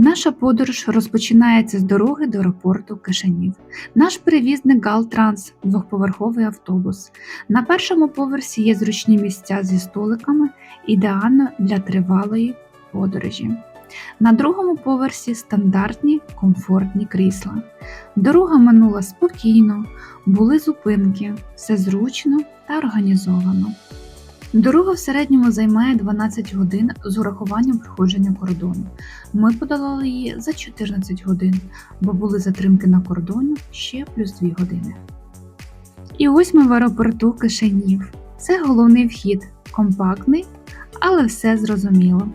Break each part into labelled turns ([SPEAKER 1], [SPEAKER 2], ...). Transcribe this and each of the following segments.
[SPEAKER 1] Наша подорож розпочинається з дороги до аеропорту Кишинів. Наш перевізник Галтранс двохповерховий автобус. На першому поверсі є зручні місця зі столиками, ідеально для тривалої подорожі. На другому поверсі стандартні комфортні крісла. Дорога минула спокійно, були зупинки, все зручно та організовано. Дорога в середньому займає 12 годин з урахуванням проходження кордону. Ми подолали її за 14 годин, бо були затримки на кордоні ще плюс 2 години. І ось ми в аеропорту Кишинів. Це головний вхід, компактний, але все зрозуміло.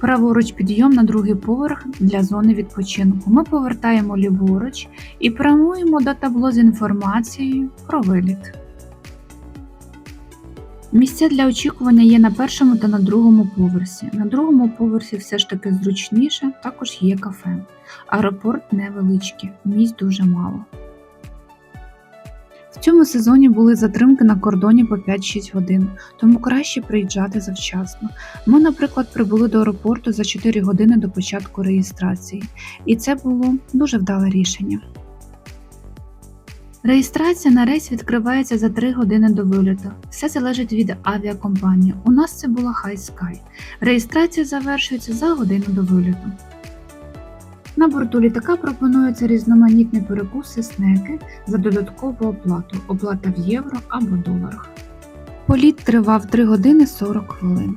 [SPEAKER 1] Праворуч підйом на другий поверх для зони відпочинку. Ми повертаємо ліворуч і прямуємо до табло з інформацією про виліт. Місця для очікування є на першому та на другому поверсі. На другому поверсі все ж таки зручніше, також є кафе. Аеропорт невеличкий, місць дуже мало. В цьому сезоні були затримки на кордоні по 5-6 годин, тому краще приїжджати завчасно. Ми, наприклад, прибули до аеропорту за 4 години до початку реєстрації, і це було дуже вдале рішення. Реєстрація на рейс відкривається за 3 години до виліту. Все залежить від авіакомпанії. У нас це була High Sky. Реєстрація завершується за годину до виліту. На борту літака пропонуються різноманітні перекуси, снеки за додаткову оплату, оплата в євро або доларах. Політ тривав 3 години 40 хвилин.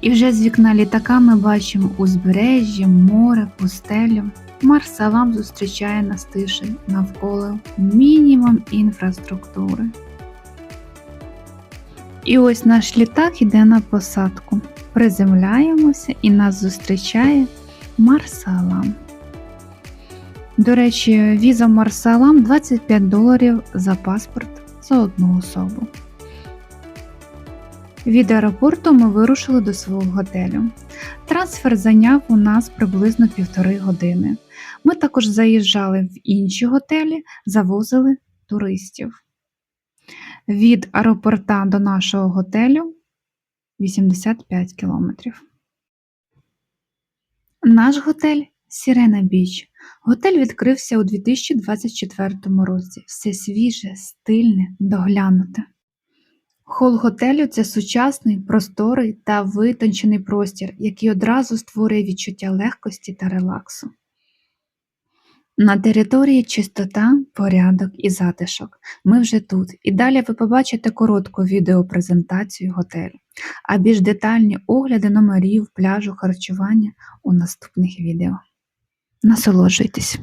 [SPEAKER 1] І вже з вікна літака ми бачимо узбережжя, море, пустелю. Марсалам зустрічає нас тиші навколо мінімум інфраструктури. І ось наш літак йде на посадку. Приземляємося і нас зустрічає Марсалам. До речі, віза Марсалам 25 доларів за паспорт за одну особу. Від аеропорту ми вирушили до свого готелю. Трансфер зайняв у нас приблизно півтори години. Ми також заїжджали в інші готелі, завозили туристів. Від аеропорта до нашого готелю 85 кілометрів. Наш готель Сірена Біч. Готель відкрився у 2024 році. Все свіже, стильне, доглянуте. Хол готелю це сучасний, просторий та витончений простір, який одразу створює відчуття легкості та релаксу. На території чистота, порядок і затишок. Ми вже тут, і далі ви побачите коротку відеопрезентацію готелю, а більш детальні огляди номерів, пляжу, харчування у наступних відео. Насолоджуйтесь!